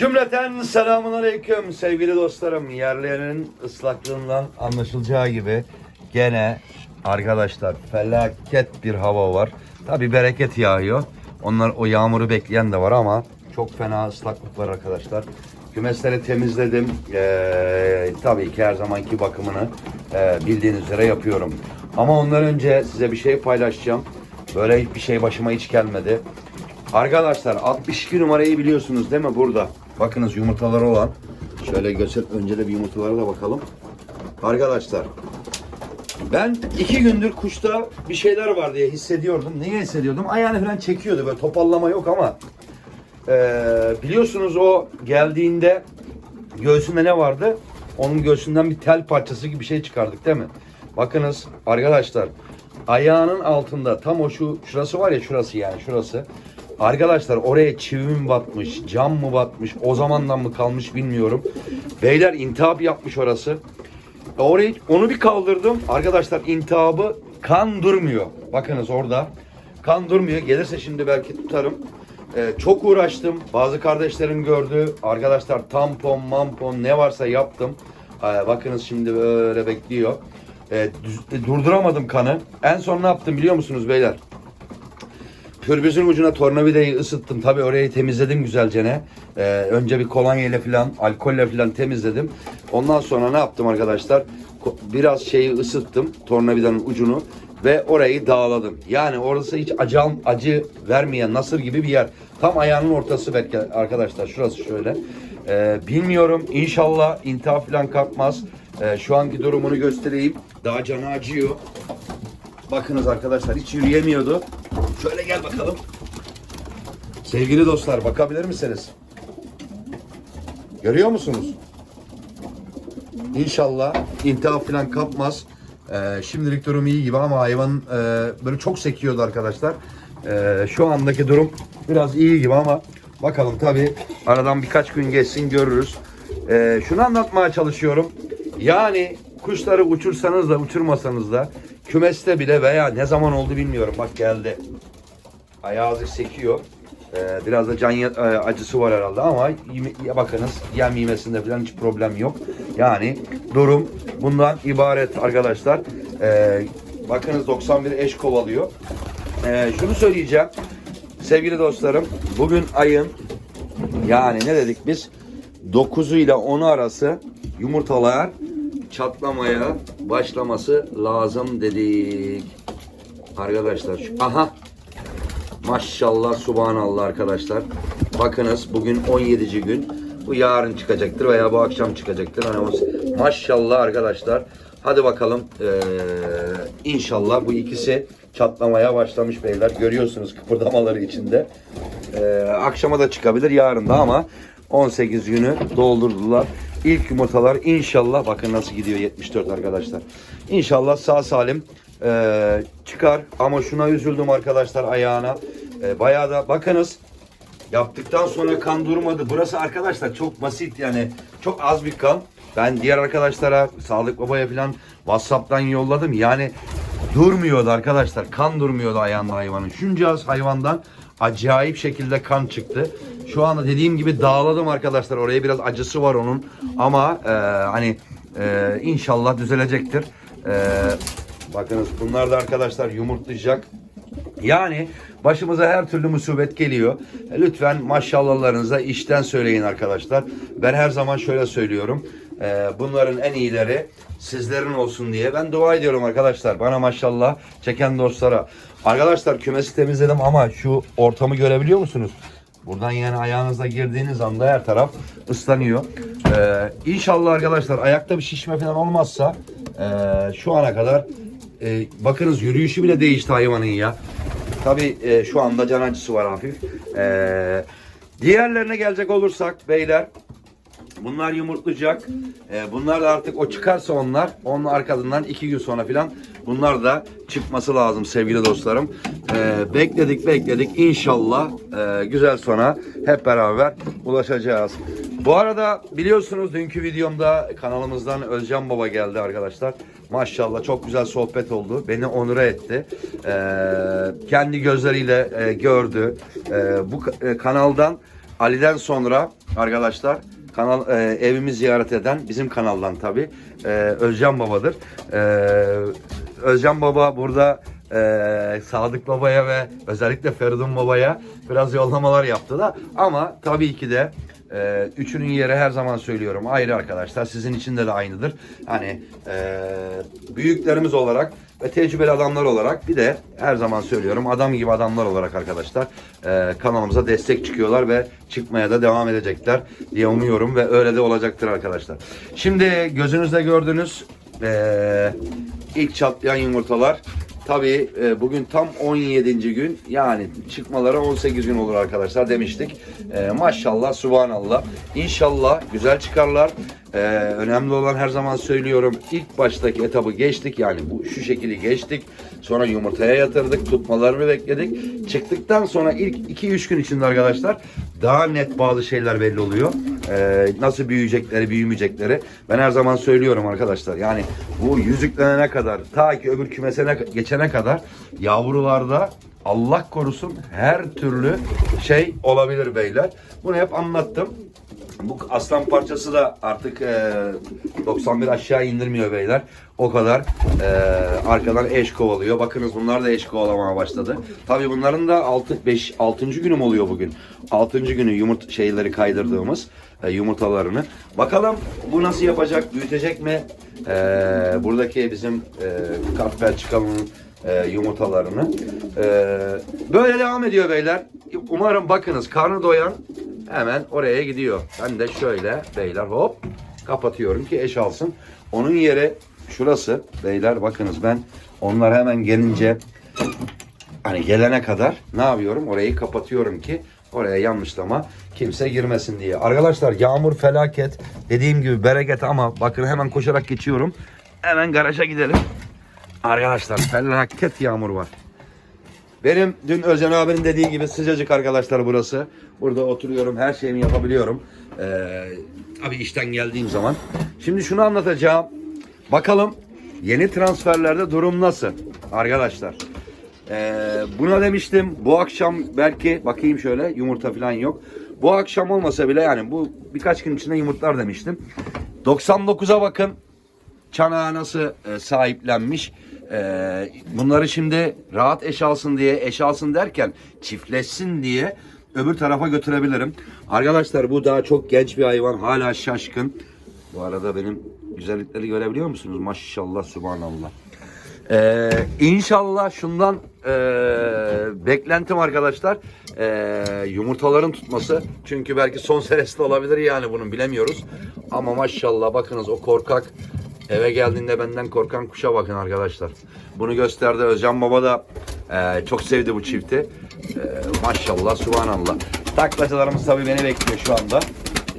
Cümleten selamun aleyküm sevgili dostlarım. Yerlerinin ıslaklığından anlaşılacağı gibi gene arkadaşlar felaket bir hava var. Tabi bereket yağıyor. Onlar o yağmuru bekleyen de var ama çok fena ıslaklık var arkadaşlar. Kümesleri temizledim. Ee, tabii ki her zamanki bakımını e, bildiğiniz üzere yapıyorum. Ama ondan önce size bir şey paylaşacağım. Böyle hiçbir şey başıma hiç gelmedi. Arkadaşlar 62 numarayı biliyorsunuz değil mi burada? Bakınız yumurtaları olan. Şöyle göster önce de bir yumurtalara da bakalım. Arkadaşlar ben iki gündür kuşta bir şeyler var diye hissediyordum. Niye hissediyordum? Ayağını falan çekiyordu böyle topallama yok ama eee, biliyorsunuz o geldiğinde göğsünde ne vardı? Onun göğsünden bir tel parçası gibi bir şey çıkardık değil mi? Bakınız arkadaşlar ayağının altında tam o şu şurası var ya şurası yani şurası. Arkadaşlar oraya çivi mi batmış, cam mı batmış, o zamandan mı kalmış bilmiyorum. Beyler intihap yapmış orası. Orayı onu bir kaldırdım. Arkadaşlar intihabı kan durmuyor. Bakınız orada. Kan durmuyor. Gelirse şimdi belki tutarım. Ee, çok uğraştım. Bazı kardeşlerim gördü. Arkadaşlar tampon, mampon ne varsa yaptım. Ee, bakınız şimdi böyle bekliyor. Ee, durduramadım kanı. En son ne yaptım biliyor musunuz beyler? Pürbüzün ucuna tornavidayı ısıttım. Tabii orayı temizledim güzelce ne. Ee, önce bir kolonya ile falan, alkolle falan temizledim. Ondan sonra ne yaptım arkadaşlar? Biraz şeyi ısıttım, tornavidanın ucunu ve orayı dağladım. Yani orası hiç acı, acı vermeyen nasır gibi bir yer. Tam ayağının ortası belki arkadaşlar. Şurası şöyle. Ee, bilmiyorum. İnşallah intihar falan kalkmaz. Ee, şu anki durumunu göstereyim. Daha canı acıyor. Bakınız arkadaşlar hiç yürüyemiyordu. Şöyle gel bakalım. Sevgili dostlar bakabilir misiniz? Görüyor musunuz? İnşallah intihap falan kapmaz. Ee, şimdilik durum iyi gibi ama hayvan e, böyle çok sekiyordu arkadaşlar. Ee, şu andaki durum biraz iyi gibi ama bakalım tabi aradan birkaç gün geçsin görürüz. Ee, şunu anlatmaya çalışıyorum. Yani kuşları uçursanız da uçurmasanız da kümeste bile veya ne zaman oldu bilmiyorum. Bak geldi. Ayağı azıcık sekiyor. Ee, biraz da can e, acısı var herhalde ama bakınız yem yemesinde falan hiç problem yok. Yani durum bundan ibaret arkadaşlar. Ee, bakınız 91 eş kovalıyor. Ee, şunu söyleyeceğim. Sevgili dostlarım bugün ayın yani ne dedik biz? 9'u ile 10'u arası yumurtalar çatlamaya başlaması lazım dedik. Arkadaşlar şu aha Maşallah subhanallah arkadaşlar. Bakınız bugün 17. gün. Bu yarın çıkacaktır veya bu akşam çıkacaktır. Hani maşallah arkadaşlar. Hadi bakalım. Ee, inşallah bu ikisi çatlamaya başlamış beyler. Görüyorsunuz kıpırdamaları içinde. Ee, akşama da çıkabilir yarın da ama 18 günü doldurdular. İlk yumurtalar inşallah bakın nasıl gidiyor 74 arkadaşlar. İnşallah sağ salim ee, çıkar ama şuna üzüldüm arkadaşlar ayağına. Ee, bayağı da bakınız yaptıktan sonra kan durmadı. Burası arkadaşlar çok basit yani çok az bir kan. Ben diğer arkadaşlara Sağlık Baba'ya falan Whatsapp'tan yolladım. Yani durmuyordu arkadaşlar. Kan durmuyordu ayağında hayvanın. Şunca az hayvandan acayip şekilde kan çıktı. Şu anda dediğim gibi dağladım arkadaşlar. Oraya biraz acısı var onun. Ama e, hani e, inşallah düzelecektir. E, bakınız bunlar da arkadaşlar yumurtlayacak. Yani başımıza her türlü musibet geliyor. E, Lütfen maşallahlarınıza işten söyleyin arkadaşlar. Ben her zaman şöyle söylüyorum. E, bunların en iyileri sizlerin olsun diye. Ben dua ediyorum arkadaşlar. Bana maşallah çeken dostlara. Arkadaşlar kümesi temizledim ama şu ortamı görebiliyor musunuz? Buradan yani ayağınızla girdiğiniz anda her taraf ıslanıyor. Ee, inşallah arkadaşlar ayakta bir şişme falan olmazsa ee, şu ana kadar e, bakınız yürüyüşü bile değişti hayvanın ya. Tabi şu anda can acısı var hafif. Ee, diğerlerine gelecek olursak beyler Bunlar yumurtlayacak. Ee, bunlar da artık o çıkarsa onlar, onun arkasından iki gün sonra filan bunlar da çıkması lazım sevgili dostlarım. Ee, bekledik bekledik inşallah e, güzel sona hep beraber ulaşacağız. Bu arada biliyorsunuz dünkü videomda kanalımızdan Özcan Baba geldi arkadaşlar. Maşallah çok güzel sohbet oldu. Beni onura etti. Ee, kendi gözleriyle e, gördü. Ee, bu e, kanaldan Ali'den sonra arkadaşlar kanal e, evimi ziyaret eden bizim kanaldan tabi Özcan Baba'dır. E, Özcan Baba burada e, Sadık Baba'ya ve özellikle Feridun Baba'ya biraz yollamalar yaptı da ama tabii ki de e, üçünün yeri her zaman söylüyorum ayrı arkadaşlar. Sizin için de aynıdır. Hani e, büyüklerimiz olarak ve tecrübeli adamlar olarak bir de her zaman söylüyorum adam gibi adamlar olarak arkadaşlar e, kanalımıza destek çıkıyorlar ve çıkmaya da devam edecekler diye umuyorum ve öyle de olacaktır arkadaşlar. Şimdi gözünüzde gördüğünüz e, ilk çatlayan yumurtalar Tabii e, bugün tam 17. gün yani çıkmaları 18 gün olur arkadaşlar demiştik. E, maşallah subhanallah. İnşallah güzel çıkarlar. E, önemli olan her zaman söylüyorum ilk baştaki etabı geçtik yani bu şu şekilde geçtik. Sonra yumurtaya yatırdık tutmalarını bekledik. Çıktıktan sonra ilk 2-3 gün içinde arkadaşlar daha net bazı şeyler belli oluyor. E, nasıl büyüyecekleri büyümeyecekleri. Ben her zaman söylüyorum arkadaşlar yani bu yüzüklenene kadar ta ki öbür kümesine geçene kadar yavrularda Allah korusun her türlü şey olabilir beyler. Bunu hep anlattım. Bu aslan parçası da artık e, 91 aşağı indirmiyor beyler. O kadar e, arkadan eş kovalıyor. Bakınız bunlar da eş kovalamaya başladı. Tabii bunların da 6 5 6. günüm oluyor bugün. 6. günü yumurt şeyleri kaydırdığımız e, yumurtalarını. Bakalım bu nasıl yapacak? Büyütecek mi? E, buradaki bizim e, kartvel çıkanın e, yumurtalarını. E, böyle devam ediyor beyler. Umarım bakınız karnı doyan hemen oraya gidiyor. Ben de şöyle beyler hop kapatıyorum ki eş alsın. Onun yeri şurası beyler bakınız ben onlar hemen gelince hani gelene kadar ne yapıyorum? Orayı kapatıyorum ki oraya yanlışlama kimse girmesin diye. Arkadaşlar yağmur felaket. Dediğim gibi bereket ama bakın hemen koşarak geçiyorum. Hemen garaja gidelim. Arkadaşlar felaket yağmur var. Benim dün Özcan abinin dediği gibi sıcacık arkadaşlar burası. Burada oturuyorum, her şeyimi yapabiliyorum. Ee, abi işten geldiğim zaman. Şimdi şunu anlatacağım. Bakalım yeni transferlerde durum nasıl arkadaşlar? Ee, buna demiştim bu akşam belki bakayım şöyle yumurta falan yok. Bu akşam olmasa bile yani bu birkaç gün içinde yumurtlar demiştim. 99'a bakın çanağa nasıl e, sahiplenmiş. E, bunları şimdi rahat eş alsın diye, eş alsın derken çiftleşsin diye öbür tarafa götürebilirim. Arkadaşlar bu daha çok genç bir hayvan. Hala şaşkın. Bu arada benim güzellikleri görebiliyor musunuz? Maşallah, subhanallah. Ee, inşallah şundan e, beklentim arkadaşlar e, yumurtaların tutması. Çünkü belki son senesi de olabilir yani bunun bilemiyoruz. Ama maşallah bakınız o korkak eve geldiğinde benden korkan kuşa bakın arkadaşlar. Bunu gösterdi Özcan Baba da e, çok sevdi bu çifti. E, maşallah subhanallah. Taklacılarımız tabii beni bekliyor şu anda.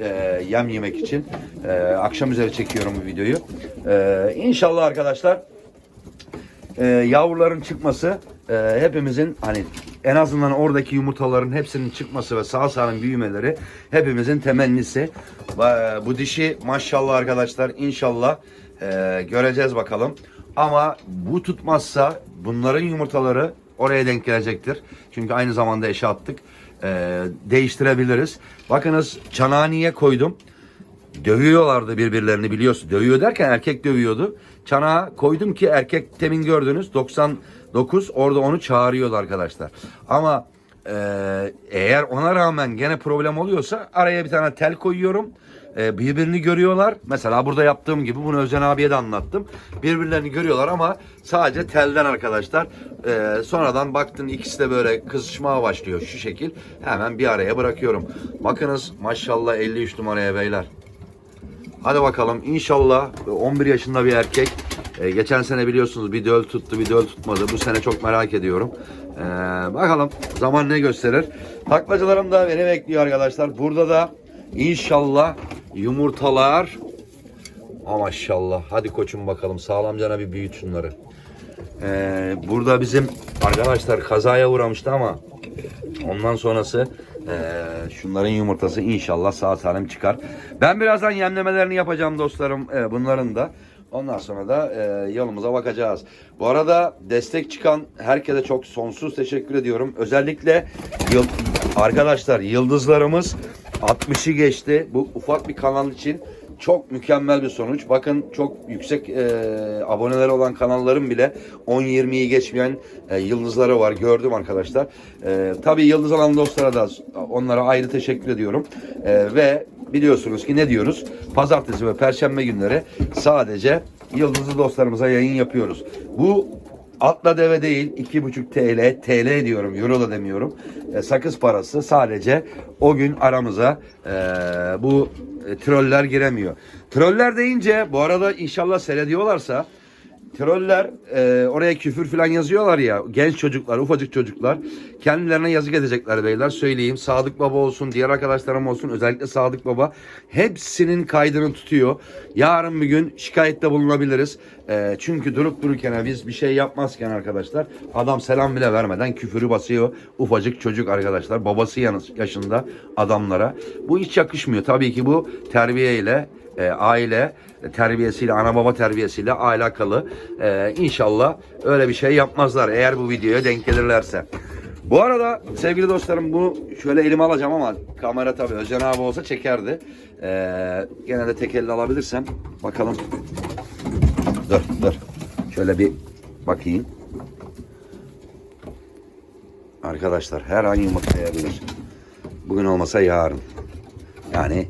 E, yem yemek için. E, akşam üzeri çekiyorum bu videoyu. E, inşallah arkadaşlar e, yavruların çıkması e, hepimizin hani en azından oradaki yumurtaların hepsinin çıkması ve sağ salim büyümeleri hepimizin temennisi. Bu dişi maşallah arkadaşlar inşallah e, göreceğiz bakalım. Ama bu tutmazsa bunların yumurtaları oraya denk gelecektir. Çünkü aynı zamanda eşe attık. E, değiştirebiliriz. Bakınız çanağı koydum? dövüyorlardı birbirlerini biliyorsun. Dövüyor derken erkek dövüyordu. Çanağa koydum ki erkek temin gördünüz 99 orada onu çağırıyordu arkadaşlar. Ama e, eğer ona rağmen gene problem oluyorsa araya bir tane tel koyuyorum. E, birbirini görüyorlar. Mesela burada yaptığım gibi bunu Özen abiye de anlattım. Birbirlerini görüyorlar ama sadece telden arkadaşlar. E, sonradan baktın ikisi de böyle kızışmaya başlıyor şu şekil. Hemen bir araya bırakıyorum. Bakınız maşallah 53 numaraya beyler. Hadi bakalım inşallah 11 yaşında bir erkek. Ee, geçen sene biliyorsunuz bir döl tuttu bir döl tutmadı. Bu sene çok merak ediyorum. Ee, bakalım zaman ne gösterir. Taklacılarım da beni bekliyor arkadaşlar. Burada da inşallah yumurtalar. Ama maşallah. Hadi koçum bakalım sağlamcana bir büyüt şunları. Ee, burada bizim arkadaşlar kazaya uğramıştı ama ondan sonrası ee, şunların yumurtası inşallah sağ salim çıkar. Ben birazdan yemlemelerini yapacağım dostlarım e, bunların da. Ondan sonra da e, yolumuza bakacağız. Bu arada destek çıkan herkese çok sonsuz teşekkür ediyorum. Özellikle yıl, arkadaşlar yıldızlarımız 60'ı geçti. Bu ufak bir kanal için çok mükemmel bir sonuç. Bakın çok yüksek e, aboneleri olan kanalların bile 10-20'yi geçmeyen e, yıldızları var. Gördüm arkadaşlar. E, tabii yıldız alan dostlara da onlara ayrı teşekkür ediyorum. E, ve biliyorsunuz ki ne diyoruz? Pazartesi ve perşembe günleri sadece yıldızlı dostlarımıza yayın yapıyoruz. Bu Atla deve değil 2,5 TL, TL diyorum, euro da demiyorum. E, sakız parası sadece o gün aramıza e, bu e, troller giremiyor. Troller deyince bu arada inşallah seyrediyorlarsa troller e, oraya küfür falan yazıyorlar ya genç çocuklar ufacık çocuklar. Kendilerine yazık edecekler beyler söyleyeyim. Sadık Baba olsun diğer arkadaşlarım olsun özellikle Sadık Baba hepsinin kaydını tutuyor. Yarın bir gün şikayette bulunabiliriz. E, çünkü durup dururken biz bir şey yapmazken arkadaşlar adam selam bile vermeden küfürü basıyor. Ufacık çocuk arkadaşlar babası yaşında adamlara. Bu hiç yakışmıyor. Tabii ki bu terbiyeyle e, aile terbiyesiyle, ana baba terbiyesiyle alakalı. E, inşallah öyle bir şey yapmazlar eğer bu videoya denk gelirlerse. Bu arada sevgili dostlarım bunu şöyle elime alacağım ama kamera tabii Özcan abi olsa çekerdi. E, gene tek elle alabilirsem bakalım. Dur dur. Şöyle bir bakayım. Arkadaşlar her an yumurtlayabilir. Bugün olmasa yarın. Yani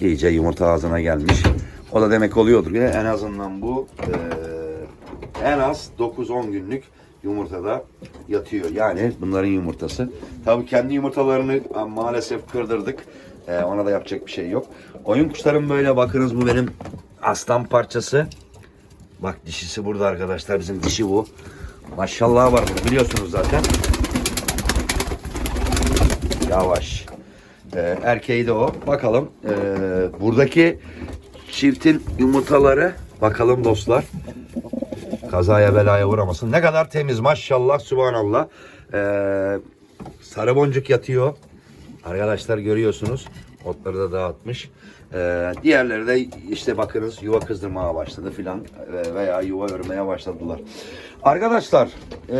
iyice yumurta ağzına gelmiş. O da demek oluyordur ki en azından bu eee, en az 9-10 günlük yumurtada yatıyor. Yani bunların yumurtası. Tabii kendi yumurtalarını a, maalesef kırdırdık. Eee, ona da yapacak bir şey yok. Oyun kuşlarım böyle bakınız bu benim aslan parçası. Bak dişisi burada arkadaşlar bizim dişi bu. Maşallah var biliyorsunuz zaten. Yavaş. Ee, erkeği de o. Bakalım. Ee, buradaki çiftin yumurtaları bakalım dostlar. Kazaya belaya uğramasın. Ne kadar temiz maşallah subhanallah. Ee, sarı boncuk yatıyor. Arkadaşlar görüyorsunuz. Otları da dağıtmış. Ee, diğerleri de işte bakınız yuva kızdırmaya başladı filan veya yuva örmeye başladılar. Arkadaşlar ee,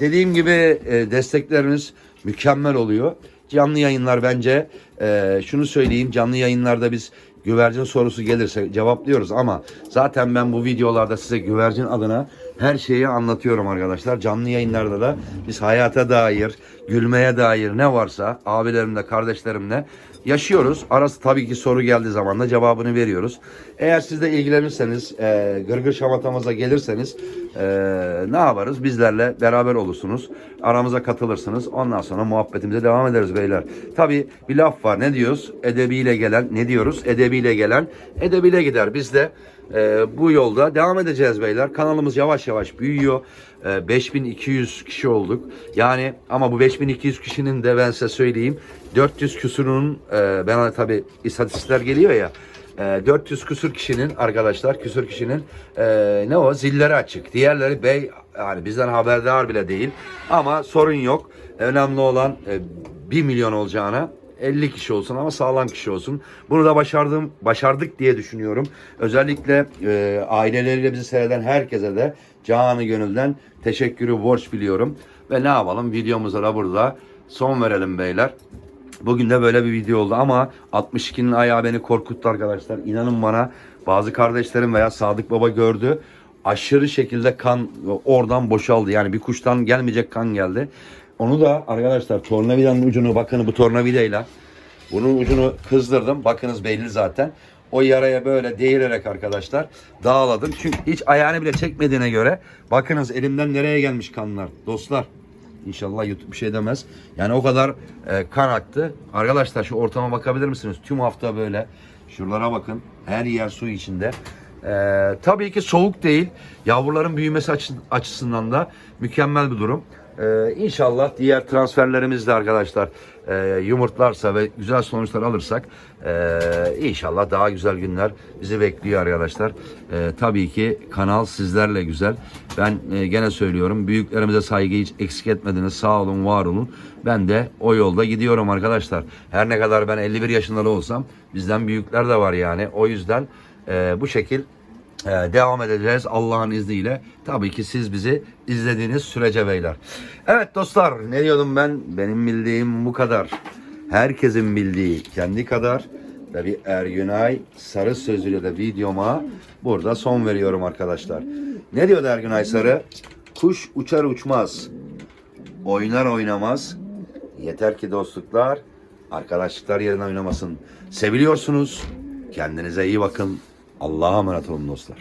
dediğim gibi ee, destekleriniz mükemmel oluyor. Canlı yayınlar bence ee, şunu söyleyeyim canlı yayınlarda biz güvercin sorusu gelirse cevaplıyoruz ama zaten ben bu videolarda size güvercin adına her şeyi anlatıyorum arkadaşlar. Canlı yayınlarda da biz hayata dair, gülmeye dair ne varsa abilerimle, kardeşlerimle yaşıyoruz. Arası tabii ki soru geldiği zaman da cevabını veriyoruz. Eğer siz de ilgilenirseniz, e, gırgır şamatamıza gelirseniz e, ne yaparız? Bizlerle beraber olursunuz. Aramıza katılırsınız. Ondan sonra muhabbetimize devam ederiz beyler. Tabii bir laf var. Ne diyoruz? Edebiyle gelen, ne diyoruz? Edebiyle gelen, edebiyle gider. Biz de e, bu yolda devam edeceğiz beyler. Kanalımız yavaş yavaş büyüyor. E, 5200 kişi olduk. Yani ama bu 5200 kişinin de ben size söyleyeyim 400 küsurunun e, ben tabi istatistikler geliyor ya e, 400 küsur kişinin arkadaşlar küsur kişinin e, ne o zilleri açık. Diğerleri bey yani bizden haberdar bile değil. Ama sorun yok. Önemli olan e, 1 milyon olacağına 50 kişi olsun ama sağlam kişi olsun. Bunu da başardım, başardık diye düşünüyorum. Özellikle e, aileleriyle bizi seyreden herkese de canı gönülden teşekkürü borç biliyorum. Ve ne yapalım videomuza da burada son verelim beyler. Bugün de böyle bir video oldu ama 62'nin ayağı beni korkuttu arkadaşlar. İnanın bana bazı kardeşlerim veya Sadık Baba gördü. Aşırı şekilde kan oradan boşaldı. Yani bir kuştan gelmeyecek kan geldi. Onu da arkadaşlar tornavidanın ucunu bakın bu tornavidayla bunun ucunu kızdırdım. Bakınız belli zaten. O yaraya böyle değirerek arkadaşlar dağladım. Çünkü hiç ayağını bile çekmediğine göre bakınız elimden nereye gelmiş kanlar dostlar. İnşallah YouTube bir şey demez. Yani o kadar e, kan aktı. Arkadaşlar şu ortama bakabilir misiniz? Tüm hafta böyle. Şuralara bakın. Her yer su içinde. E, tabii ki soğuk değil. Yavruların büyümesi açı- açısından da mükemmel bir durum. E, inşallah diğer transferlerimiz de arkadaşlar e, yumurtlarsa ve güzel sonuçlar alırsak e, inşallah daha güzel günler bizi bekliyor arkadaşlar. E, tabii ki kanal sizlerle güzel. Ben e, gene söylüyorum büyüklerimize saygıyı hiç eksik etmediniz. Sağ olun, var olun. Ben de o yolda gidiyorum arkadaşlar. Her ne kadar ben 51 yaşında da olsam bizden büyükler de var yani. O yüzden e, bu şekil Ee, devam edeceğiz Allah'ın izniyle. Tabii ki siz bizi izlediğiniz sürece beyler. Evet dostlar ne diyordum ben? Benim bildiğim bu kadar. Herkesin bildiği kendi kadar. Ve bir Ergünay Sarı sözüyle de videoma burada son veriyorum arkadaşlar. Ne diyordu Ergünay Sarı? Kuş uçar uçmaz. Oynar oynamaz. Yeter ki dostluklar, arkadaşlıklar yerine oynamasın. Seviliyorsunuz. Kendinize iyi bakın. Allah'a emanet olun dostlar.